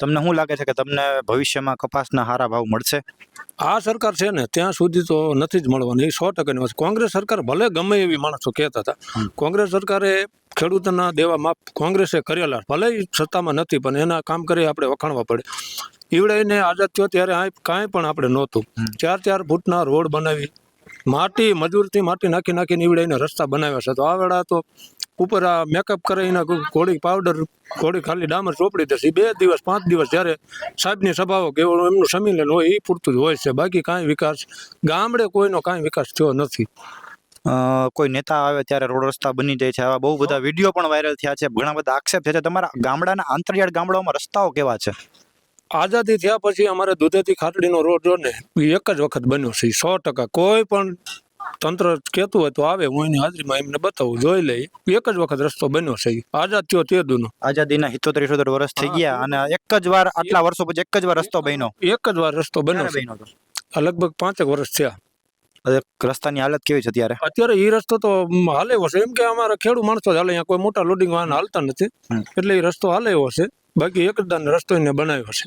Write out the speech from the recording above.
તમને શું લાગે છે કે તમને ભવિષ્યમાં કપાસના સારા ભાવ મળશે? આ સરકાર છે ને ત્યાં સુધી તો નથી જ મળવાની. સો ટકાની વાત કોંગ્રેસ સરકાર ભલે ગમે એવી માણસો કહેતા હતા કોંગ્રેસ સરકારે ખેડૂતોના દેવા માફ કોંગ્રેસે કરેલા. ભલે સત્તામાં નથી પણ એના કામ કરી આપણે વખાણવા પડે. ઈવડાઈને આઝાદ થયો ત્યારે કાંઈ પણ આપણે નહોતું. ચાર ચાર ફૂટના રોડ બનાવી માટી મજૂરથી માટી નાખી નાખીને ઈવડાઈને રસ્તા બનાવ્યા છે. તો આ વેળા તો ઉપર આ મેકઅપ કરાવીને ઘોડી પાવડર ઘોડી ખાલી ડામર ચોપડી દેશે બે દિવસ પાંચ દિવસ જ્યારે સાહેબની સભાઓ કે એમનું સંમેલન હોય એ પૂરતું જ હોય છે. બાકી કાંઈ વિકાસ ગામડે કોઈનો કાંઈ વિકાસ થયો નથી. કોઈ નેતા આવે ત્યારે રોડ રસ્તા બની જાય છે. આવા બહુ બધા વીડિયો પણ વાયરલ થયા છે. ઘણા બધા આક્ષેપ થયા છે તમારા ગામડાના આંતરિયાળ ગામડાઓમાં રસ્તાઓ કેવા છે? આઝાદી થયા પછી અમારે દૂધેથી ખાટડીનો રોડ જો ને એક જ વખત બન્યો છે. સો ટકા કોઈ પણ તંત્ર કહેતું હોય તો આવે હું એની હાજરીમાં એમને બતાવું જોઈ લઈ. એક જ વખત રસ્તો બન્યો છે. આઝાદ થયો તે દુનો. આઝાદીના સિત્તોતેર ઇઠોતેર વર્ષ થઈ ગયા અને એક જ વાર આટલા વર્ષો પછી એક જ વાર રસ્તો બન્યો. એક જ વાર રસ્તો બન્યો છે. આ લગભગ પાંચેક વર્ષ થયા. રસ્તાની હાલત કેવી છે અત્યારે? અત્યારે એ રસ્તો તો હાલે એવો છે. એમ કે અમારા ખેડૂત માણસો હાલે અહીંયા કોઈ મોટા લોડિંગ વાહન હાલતા નથી. એટલે એ રસ્તો હાલે એવો છે. બાકી એક જ દાન રસ્તો એને બનાવ્યો છે.